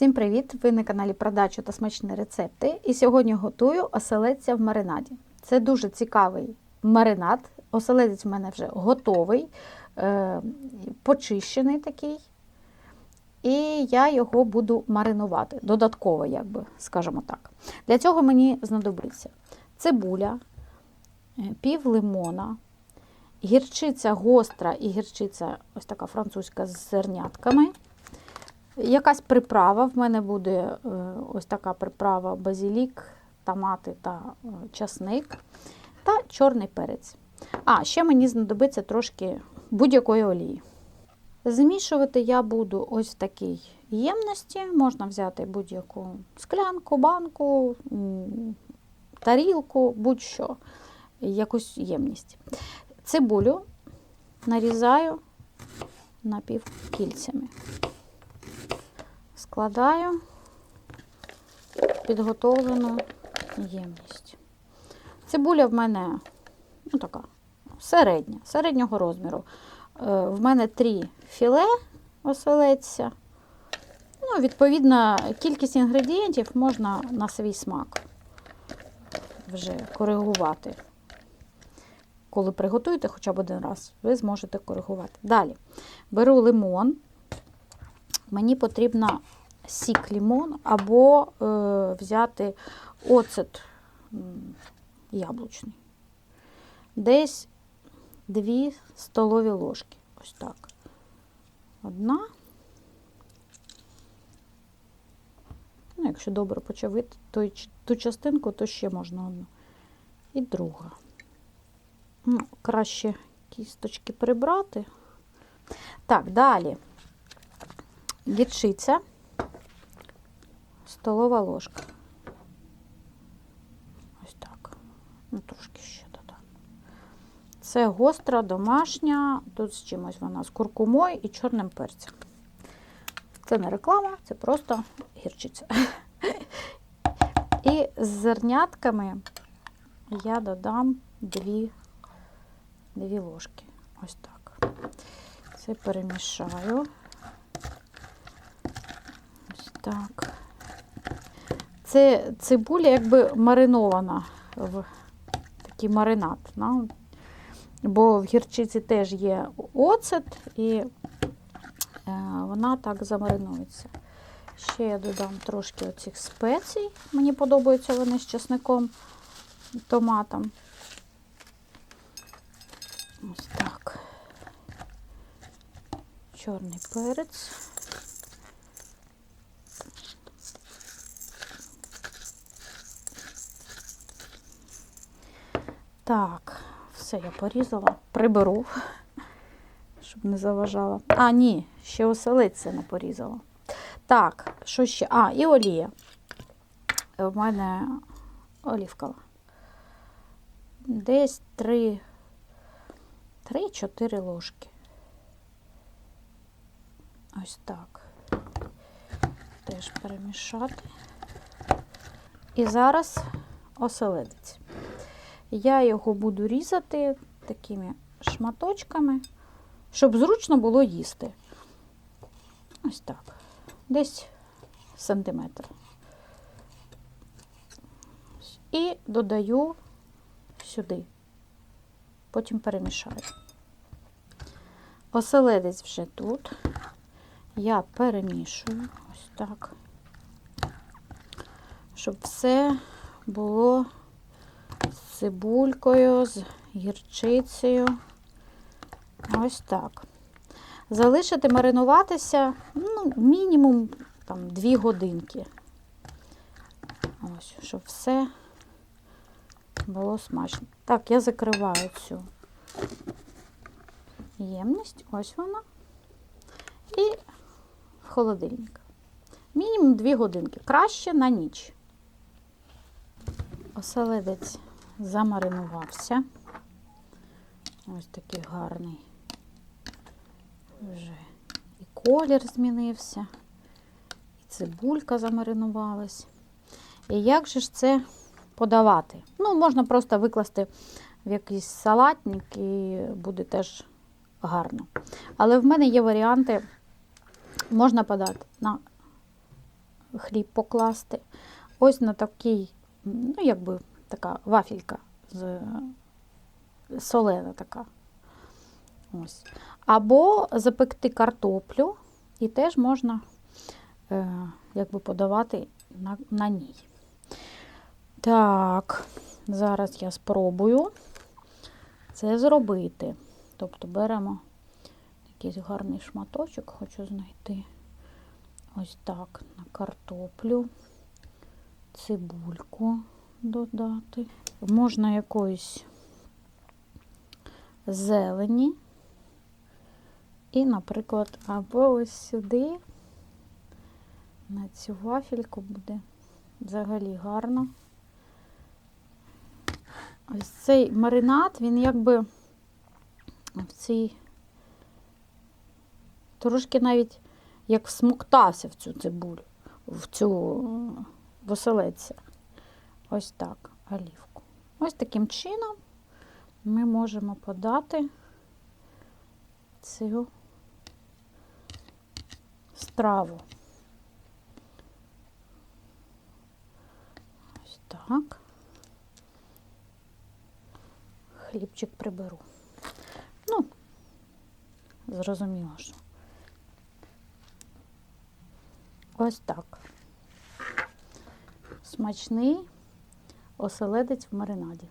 Всім привіт! Ви на каналі Продачу та смачні рецепти. І сьогодні готую оселедця в маринаді. Це дуже цікавий маринад. Оселедець в мене вже готовий, е, почищений такий. І я його буду маринувати додатково, як скажімо так. Для цього мені знадобиться цибуля, е, пів лимона, гірчиця гостра і гірчиця ось така французька з зернятками. Якась приправа. В мене буде е, ось така приправа базилік, томати та е, часник та чорний перець. А, ще мені знадобиться трошки будь-якої олії. Змішувати я буду ось в такій ємності. Можна взяти будь-яку склянку, банку, тарілку, будь-що, якусь ємність. Цибулю нарізаю напівкільцями. Складаю підготовлену ємність. Цибуля в мене ну, така середня, середнього розміру. Е, В мене три філе оселедця. Ну, відповідно, кількість інгредієнтів можна на свій смак вже коригувати. Коли приготуєте хоча б один раз, ви зможете коригувати. Далі беру лимон. Мені потрібно сік лимон або е, взяти оцет яблучний. Десь 2 столові ложки. Ось так. Одна. Ну, якщо добре почавити той, ту частинку, то ще можна одну. І друга. Ну, краще кісточки прибрати. Так, далі. Гірчиця, столова ложка. Ось так. Ну, трошки ще додам. Це гостра, домашня, тут з чимось вона з куркумою і чорним перцем. Це не реклама, це просто гірчиця. І з зернятками я додам дві, дві ложки. Ось так. Це перемішаю. Ось так. Це цибуля якби маринована в такий маринад. Да? Бо в гірчиці теж є оцет і е, вона так замаринується. Ще я додам трошки оцих спецій. Мені подобаються вони з чесником томатом. Ось так. Чорний перець. Так, все я порізала, приберу, щоб не заважала. А, ні, ще оселедця не порізала. Так, що ще? А, і олія. У мене олівкова. Десь 3 3-4 ложки. Ось так. Теж перемішати. І зараз оселедець. Я його буду різати такими шматочками, щоб зручно було їсти. Ось так. Десь сантиметр. І додаю сюди. Потім перемішаю. Оселедець вже тут. Я перемішую ось так, щоб все було з цибулькою, з гірчицею. Ось так. Залишити маринуватися ну, мінімум там, 2 годинки. Ось, щоб все було смачно. Так, я закриваю цю ємність, ось вона. І в холодильник. Мінімум 2 годинки. Краще на ніч. Оселедець замаринувався. Ось такий гарний. Вже і колір змінився, і цибулька замаринувалась. І як же ж це подавати? Ну, можна просто викласти в якийсь салатник і буде теж гарно. Але в мене є варіанти, можна подати на хліб покласти. Ось на такий, ну, якби така вафелька з солена така. Ось. Або запекти картоплю, і теж можна е, якби подавати на, на ній. Так, зараз я спробую це зробити. Тобто беремо якийсь гарний шматочок, хочу знайти. Ось так на картоплю, цибульку додати. Можна якоїсь зелені. І, наприклад, або ось сюди, на цю вафельку буде взагалі гарно. Ось цей маринад, він якби в цій трошки навіть як всмоктався в цю цибулю, в цю е, оселедця. Ось так, олівку. Ось таким чином ми можемо подати цю страву. Ось так. Хлібчик приберу. Ну, зрозуміло, що. Ось так. Смачний оселедець в маринаді.